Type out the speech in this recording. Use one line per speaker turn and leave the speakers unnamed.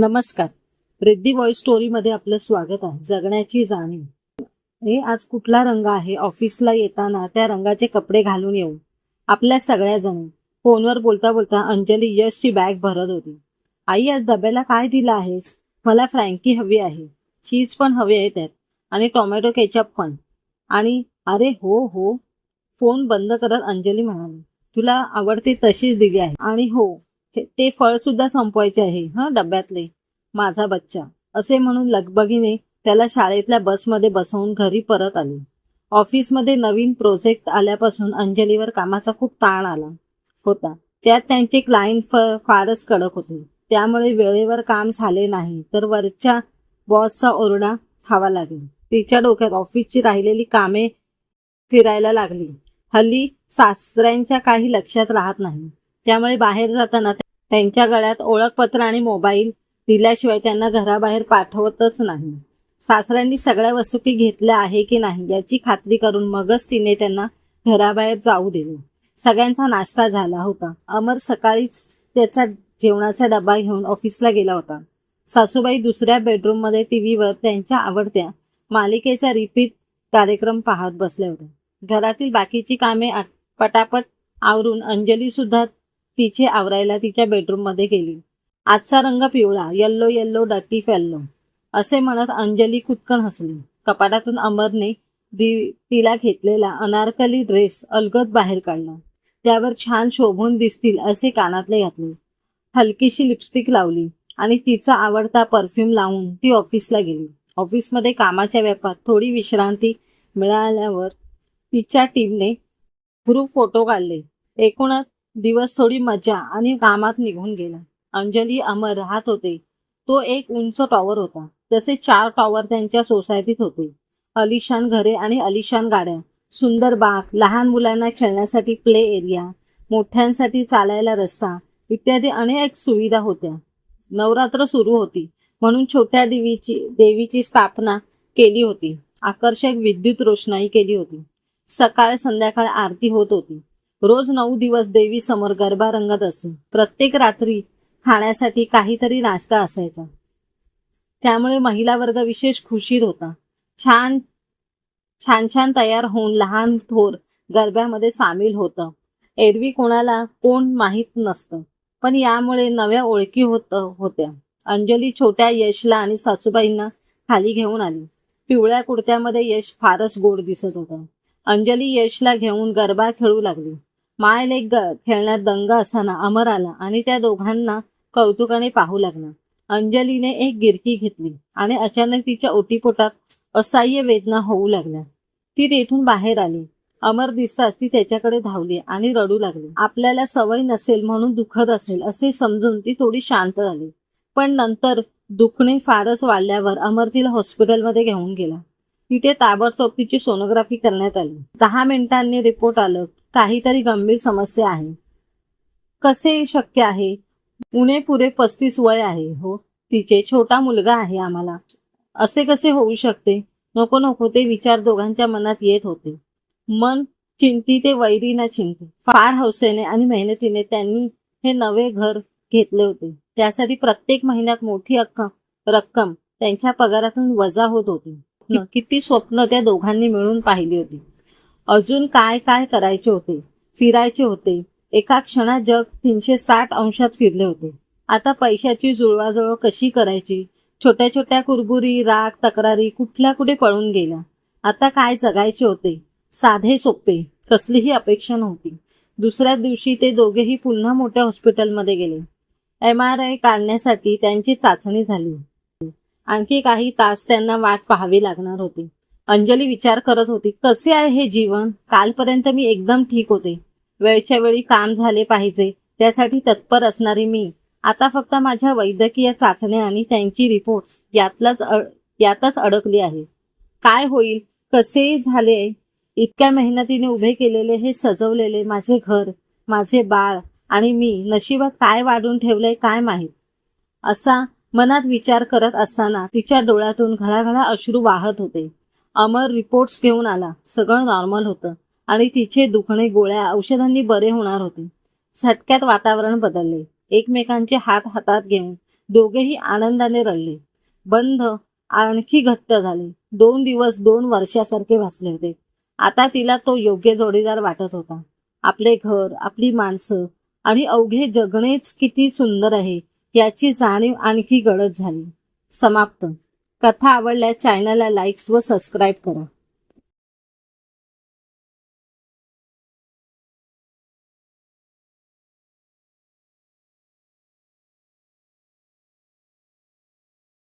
नमस्कार. रिद्धी वॉइस स्टोरीमध्ये आपलं स्वागत आहे. जगण्याची जाणीव. हे आज कुठला रंग आहे? ऑफिसला येताना त्या रंगाचे कपडे घालून येऊ. आपल्या सगळ्याजण फोनवर बोलता बोलता अंजली यशची बॅग भरत होती. आई आज डब्याला काय दिलं आहेस? मला फ्रँकी हवी आहे. चीज पण हवी आहे त्यात. आणि टोमॅटो केचप पण. आणि अरे हो हो. फोन बंद करत अंजली म्हणाली. तुला आवडते तशीच दिली आहे. आणि हो ते फळ सुद्धा संपवायचे आहे हा डब्यातले. माझा बच्चा. असे म्हणून लगबगीने त्याला शाळेतल्या बसमध्ये बसवून घरी परत आली. ऑफिसमध्ये नवीन प्रोजेक्ट आल्यापासून अंजलीवर कामाचा खूप ताण आला होता. त्यात त्यांचे क्लायंट फारच कडक होते. त्यामुळे वेळेवर काम झाले नाही तर वरच्या बॉसचा ओरडा खावा लागेल. तिच्या डोक्यात ऑफिसची राहिलेली कामे फिरायला लागली. हल्ली सासऱ्यांच्या काही लक्षात राहत नाही. त्यामुळे बाहेर जाताना त्यांच्या गळ्यात ओळखपत्र आणि मोबाईल दिल्याशिवाय त्यांना घराबाहेर पाठवतच नाही. सासऱ्यांनी सगळ्या वसुकी घेतल्या आहे की नाही याची खात्री करून मगच तिने त्यांना घराबाहेर जाऊ दिले. सगळ्यांचा नाश्ता झाला होता. अमर सकाळीच त्याचा जेवणाचा डबा घेऊन ऑफिसला गेला होता. सासूबाई दुसऱ्या बेडरूममध्ये टीव्हीवर त्यांच्या आवडत्या मालिकेचा रिपीट कार्यक्रम पाहत बसल्या होत्या. घरातील बाकीची कामे पटापट आवरून अंजली सुद्धा तिचे आवरायला तिच्या बेडरूममध्ये गेली. आजचा रंग पिवळा येल्लो येल्लो डटी फेल्लो असे म्हणत अंजली कुतकन हसली. कपाटातून अमरने दि- तिला घेतलेला अनारकली ड्रेस अलगद बाहेर काढला. त्यावर छान शोभून दिसतील असे कानातले घातले. हलकीशी लिपस्टिक लावली आणि तिचा आवडता परफ्यूम लावून ती ऑफिसला गेली. ऑफिसमध्ये कामाच्या व्यापात थोडी विश्रांती मिळाल्यावर तिच्या टीमने ग्रुप फोटो काढले. एकूणच दिवस थोडी मजा आणि कामात निघून गेला. अंजली अमर राहत होते. तो एक उंच टॉवर होता. तसे चार टॉवर त्यांच्या सोसायटीत होते. अलिशान घरे आणि अलिशान गाड्या. सुंदर बाग लहान मुलांना खेळण्यासाठी प्ले एरिया मोठ्यांसाठी चालायला रस्ता इत्यादी अनेक सुविधा होत्या. नवरात्र सुरू होती. म्हणून छोट्या देवीची देवीची स्थापना केली होती. आकर्षक विद्युत रोषणाई केली होती. सकाळ संध्याकाळ आरती होत होती. रोज नऊ दिवस देवी समोर गरबा रंगत असे प्रत्येक रात्री खाण्यासाठी काहीतरी नाश्ता असायचा. त्यामुळे महिला वर्ग विशेष खुशीत होता. छान छान छान तयार होऊन लहान थोर गरब्यामध्ये सामील होतं. एरवी कोणाला कोण माहीत नसतं. पण यामुळे नव्या ओळखी होत होत्या. अंजली छोट्या यशला आणि सासूबाईंना खाली घेऊन आली. पिवळ्या कुडत्यामध्ये यश फारच गोड दिसत होता. अंजली यशला घेऊन गरबा खेळू लागली. मायल एक खेळण्यात दंग असताना अमर आला आणि त्या दोघांना कौतुकाने पाहू लागला. अंजलीने एक गिरकी घेतली आणि अचानक तिच्या ओटीपोटात असह्य वेदना होऊ लागल्या. ती तेथून बाहेर आली. अमर दिसताच ती त्याच्याकडे धावली आणि रडू लागली. आपल्याला सवय नसेल म्हणून दुखत असेल असे समजून ती थोडी शांत झाली. पण नंतर दुखणे फारच वाढल्यावर अमर तिला हॉस्पिटलमध्ये घेऊन गेला. तिथे ताबडतोब तिची सोनोग्राफी करण्यात आली. दहा मिनिटांनी रिपोर्ट आलं काहीतरी गंभीर समस्या आहे. कसे शक्य आहे? उणे पुरे पस्तीस वय आहे हो. तिचे छोटा मुलगा आहे आम्हाला. असे कसे होऊ शकते? नको नको ते विचार दोघांच्या मनात येत होते. मन चिंती ते वैरी ना चिंती. फार हौसेने आणि मेहनतीने त्यांनी हे नवे घर घेतले होते. त्यासाठी प्रत्येक महिन्यात मोठी रक्कम त्यांच्या पगारातून वजा होत होती. न- किती स्वप्न त्या दोघांनी मिळून पाहिली होती. अजून काय काय करायचे होते? फिरायचे होते. एका क्षणात जग तीनशे साठ अंशात फिरले होते. आता पैशाची जुळवाजुळव कशी करायची? छोट्या छोट्या कुरबुरी राग तक्रारी कुठल्या कुठे पळून गेल्या? आता काय जगायचे होते? साधे सोपे. कसलीही अपेक्षा नव्हती. दुसऱ्या दिवशी ते दोघेही पुन्हा मोठ्या हॉस्पिटलमध्ये गेले. एम आर आय काढण्यासाठी त्यांची चाचणी झाली. आणखी काही तास त्यांना वाट पाहावी लागणार होती. अंजली विचार करत होती कसे आहे हे जीवन? कालपर्यंत मी एकदम ठीक होते. वेळच्या वेळी काम झाले पाहिजे. त्यासाठी तत्पर असणारी मी. आता फक्त माझ्या वैद्यकीय चाचण्या आणि त्यांची रिपोर्ट्स यातलाच यातच अडकली आहे. काय होईल? कसे झाले? इतक्या मेहनतीने उभे केलेले हे सजवलेले माझे घर माझे बाळ आणि मी नशिबात काय वाढून ठेवलंय काय माहीत? असा मनात विचार करत असताना तिच्या डोळ्यातून घळाघळा अश्रू वाहत होते. अमर रिपोर्ट्स घेऊन आला. सगळं नॉर्मल होतं. आणि तिचे दुखणे गोळ्या औषधांनी बरे होणार होते. झटक्यात वातावरण बदलले. एकमेकांचे हात हातात घेऊन दोघेही आनंदाने रडले. बंध आणखी घट्ट झाले. दोन दिवस दोन वर्षासारखे भासले होते. आता तिला तो योग्य जोडीदार वाटत होता. आपले घर आपली माणसं आणि अवघे जगणेच किती सुंदर आहे याची जाणीव आणखी गडद झाली. समाप्त. कथा आवडल्यास चॅनलला लाईक्स व सबस्क्राईब करा.